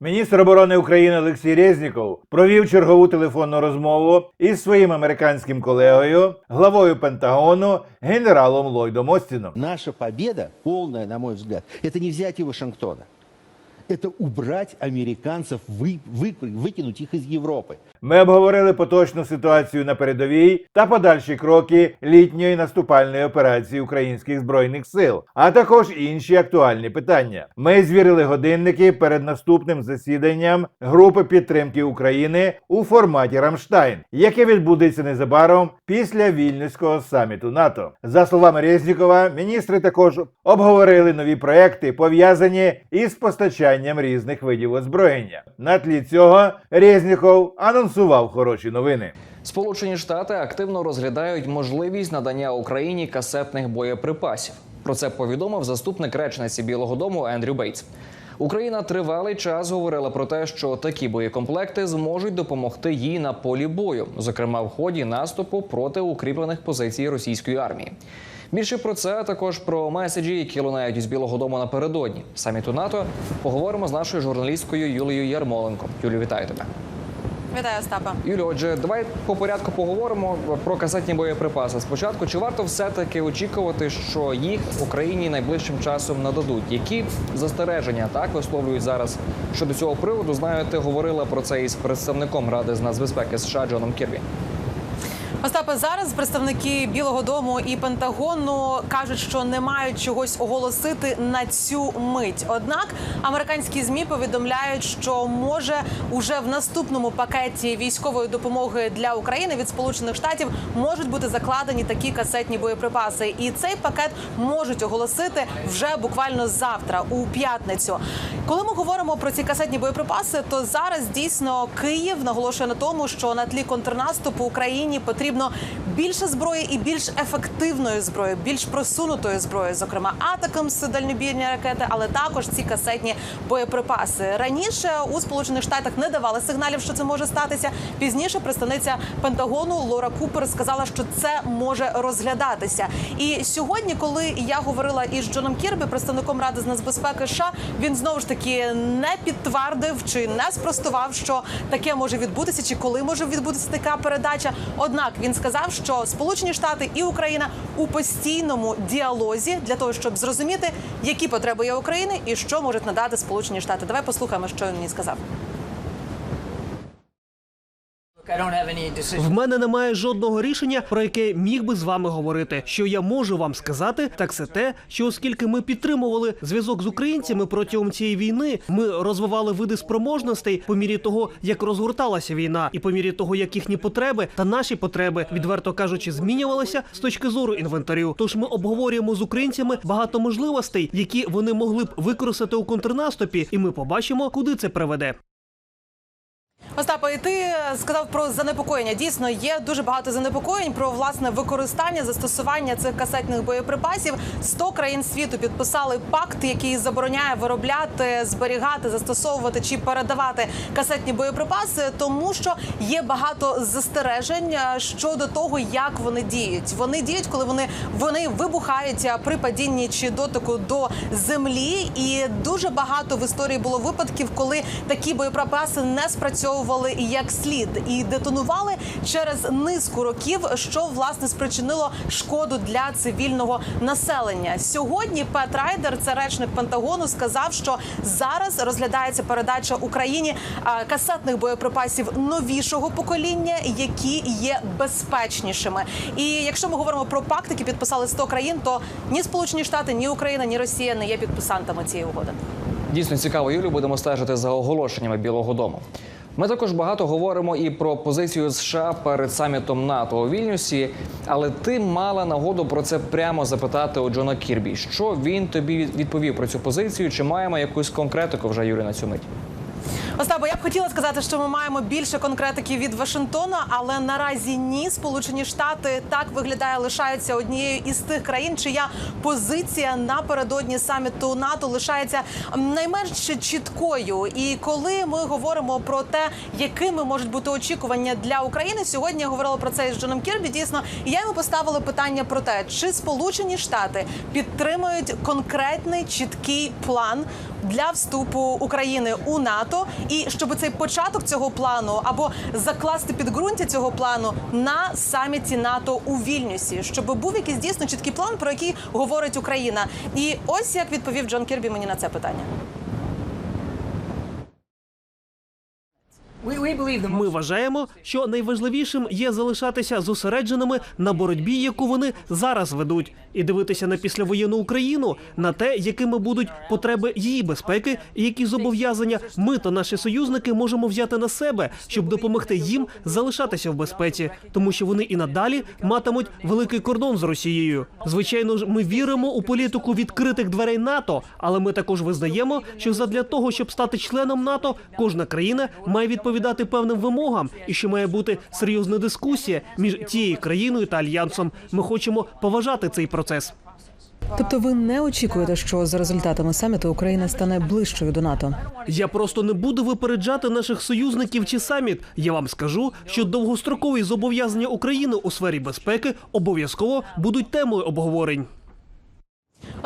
Міністр оборони України Олексій Резніков провів чергову телефонну розмову із своїм американським колегою, главою Пентагону, генералом Ллойдом Остіном. Наша победа, повна, на мой взгляд, это не взятие Вашингтона Это убрать американцев, вы, вы- выкинуть их из Европы. Ми обговорили поточну ситуацію на передовій та подальші кроки літньої наступальної операції українських збройних сил, а також інші актуальні питання. Ми звірили годинники перед наступним засіданням групи підтримки України у форматі Рамштайн, яке відбудеться незабаром після вільнюського саміту НАТО. За словами Резнікова, міністри також обговорили нові проекти, пов'язані із постачанням різних видів озброєння. На тлі цього Резніков анонсував хороші новини. Сполучені Штати активно розглядають можливість надання Україні касетних боєприпасів. Про це повідомив заступник речниці Білого Дому Ендрю Бейтс. Україна тривалий час говорила про те, що такі боєкомплекти зможуть допомогти їй на полі бою, зокрема в ході наступу проти укріплених позицій російської армії. Більше про це а також про меседжі, які лунають із Білого Дому напередодні саміту НАТО. Поговоримо з нашою журналісткою Юлією Ярмоленко. Юлію, вітаю тебе. Вітаю, Остапа. Юлю, отже, давай по порядку поговоримо про касетні боєприпаси. Спочатку, чи варто все-таки очікувати, що їх Україні найближчим часом нададуть? Які застереження так висловлюють зараз щодо цього приводу? Знаю, ти говорила про це із представником Ради з нацбезпеки США Джоном Кірбі. Остапе, зараз представники Білого Дому і Пентагону кажуть, що не мають чогось оголосити на цю мить. Однак американські змі повідомляють, що може уже в наступному пакеті військової допомоги для України від Сполучених Штатів можуть бути закладені такі касетні боєприпаси. І цей пакет можуть оголосити вже буквально завтра, у п'ятницю. Коли ми говоримо про ці касетні боєприпаси, то зараз дійсно Київ наголошує на тому, що на тлі контрнаступу Україні потрібно більше зброї і більш ефективної зброї, більш просунутої зброї, зокрема атакамс дальнобійні ракети, але також ці касетні боєприпаси. Раніше у Сполучених Штатах не давали сигналів, що це може статися. Пізніше представниця Пентагону Лора Купер сказала, що це може розглядатися. І сьогодні, коли я говорила із Джоном Кірбі, представником ради з нацбезпеки США, він знову ж таки не підтвердив чи не спростував, що таке може відбутися, чи коли може відбутися така передача. Однак він сказав, що Сполучені Штати і Україна у постійному діалозі для того, щоб зрозуміти, які потреби є України і що можуть надати Сполучені Штати. Давай послухаємо, що він мені сказав. В мене немає жодного рішення, про яке міг би з вами говорити. Що я можу вам сказати, так це те, що оскільки ми підтримували зв'язок з українцями протягом цієї війни, ми розвивали види спроможностей по мірі того, як розгорталася війна, і по мірі того, як їхні потреби та наші потреби, відверто кажучи, змінювалися з точки зору інвентарю. Тож ми обговорюємо з українцями багато можливостей, які вони могли б використати у контрнаступі, і ми побачимо, куди це приведе. Остапа, і ти сказав про занепокоєння. Дійсно, є дуже багато занепокоєнь про власне використання застосування цих касетних боєприпасів. 100 країн світу підписали пакт, який забороняє виробляти, зберігати, застосовувати чи передавати касетні боєприпаси, тому що є багато застережень е, щодо того, як вони діють. Вони діють, коли вони вони вибухають е, при падінні чи дотику до землі. І дуже багато в історії було випадків, коли такі боєприпаси не спрацьовували як слід і детонували через низку років, що власне спричинило шкоду для цивільного населення. Сьогодні Пет Райдер, це речник Пентагону, сказав, що зараз розглядається передача Україні касетних боєприпасів новішого покоління, які є безпечнішими. І якщо ми говоримо про пакт, який підписали 100 країн, то ні Сполучені Штати, ні Україна, ні Росія не є підписантами цієї угоди. Дійсно цікаво, Юлю. Будемо стежити за оголошеннями Білого Дому. Ми також багато говоримо і про позицію США перед самітом НАТО у Вільнюсі, але ти мала нагоду про це прямо запитати у Джона Кірбі. Що він тобі відповів про цю позицію? Чи маємо якусь конкретику вже Юрій на цю мить? Остапа, я б хотіла сказати, що ми маємо більше конкретики від Вашингтона, але наразі ні. Сполучені Штати так виглядає, лишаються однією із тих країн, чия позиція напередодні саміту НАТО лишається м, найменш чіткою. І коли ми говоримо про те, якими можуть бути очікування для України, сьогодні я говорила про це із Джоном Кірбі. Дійсно, і я йому поставила питання про те, чи Сполучені Штати підтримують конкретний чіткий план для вступу України у НАТО, і щоб цей початок цього плану або закласти підґрунтя цього плану на саміті НАТО у Вільнюсі, щоб був якийсь дійсно чіткий план, про який говорить Україна. І ось як відповів Джон Кірбі мені на це питання. Ми вважаємо, що найважливішим є залишатися зосередженими на боротьбі, яку вони зараз ведуть, і дивитися на післявоєнну Україну, на те, якими будуть потреби її безпеки, і які зобов'язання ми та наші союзники можемо взяти на себе, щоб допомогти їм залишатися в безпеці, тому що вони і надалі матимуть великий кордон з Росією. Звичайно ж, ми віримо у політику відкритих дверей НАТО, але ми також визнаємо, що задля того, щоб стати членом НАТО, кожна країна має відповідати певним вимогам, і що має бути серйозна дискусія між тією країною та альянсом. Ми хочемо поважати цей процес. Тобто, ви не очікуєте, що за результатами саміту Україна стане ближчою до НАТО? Я просто не буду випереджати наших союзників чи саміт. Я вам скажу, що довгострокові зобов'язання України у сфері безпеки обов'язково будуть темою обговорень.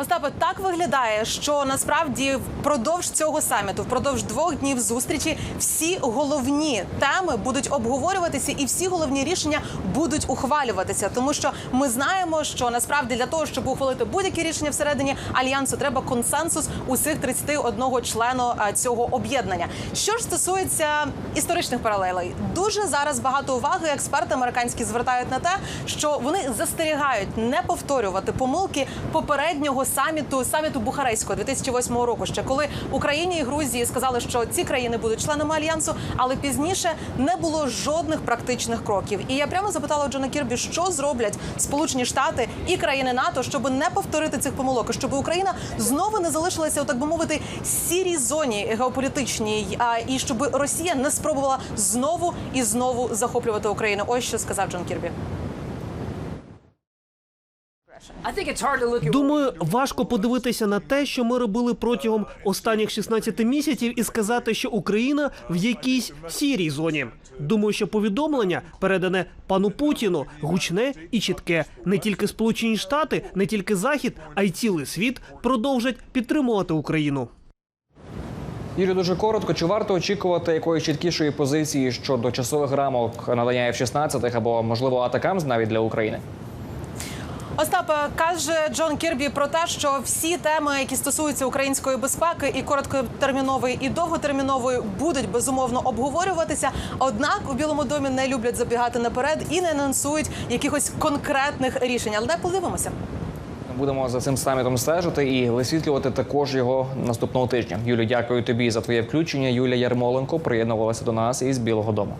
Остапе, так виглядає, що насправді впродовж цього саміту, впродовж двох днів зустрічі, всі головні теми будуть обговорюватися, і всі головні рішення будуть ухвалюватися. Тому що ми знаємо, що насправді для того, щоб ухвалити будь-які рішення всередині альянсу, треба консенсус усіх 31 члену а, цього об'єднання. Що ж стосується історичних паралелей, дуже зараз багато уваги експерти американські звертають на те, що вони застерігають не повторювати помилки попереднього саміту саміту Бухарестського 2008 року. Ще коли Україні і Грузії сказали, що ці країни будуть членами альянсу, але пізніше не було жодних практичних кроків. І я прямо запитала Джона Кірбі, що зроблять Сполучені Штати і країни НАТО, щоб не повторити цих помилок, щоб Україна знову не залишилася, так би мовити, сірій зоні геополітичній, і щоб Росія не спробувала знову і знову захоплювати Україну. Ось що сказав Джон Кірбі. Думаю, важко подивитися на те, що ми робили протягом останніх 16 місяців, і сказати, що Україна в якійсь сірій зоні. Думаю, що повідомлення передане пану Путіну гучне і чітке. Не тільки Сполучені Штати, не тільки Захід, а й цілий світ продовжать підтримувати Україну. Юрій, дуже коротко. Чи варто очікувати якоїсь чіткішої позиції щодо часових рамок надання F-16 або можливо атакам навіть для України? Остапе каже Джон Кірбі про те, що всі теми, які стосуються української безпеки, і короткотермінової, і довготермінової, будуть безумовно обговорюватися. Однак у Білому домі не люблять забігати наперед і не анонсують якихось конкретних рішень. Але подивимося. Будемо за цим самітом стежити і висвітлювати також його наступного тижня. Юлі, дякую тобі за твоє включення. Юлія Ярмоленко приєднувалася до нас із Білого Дому.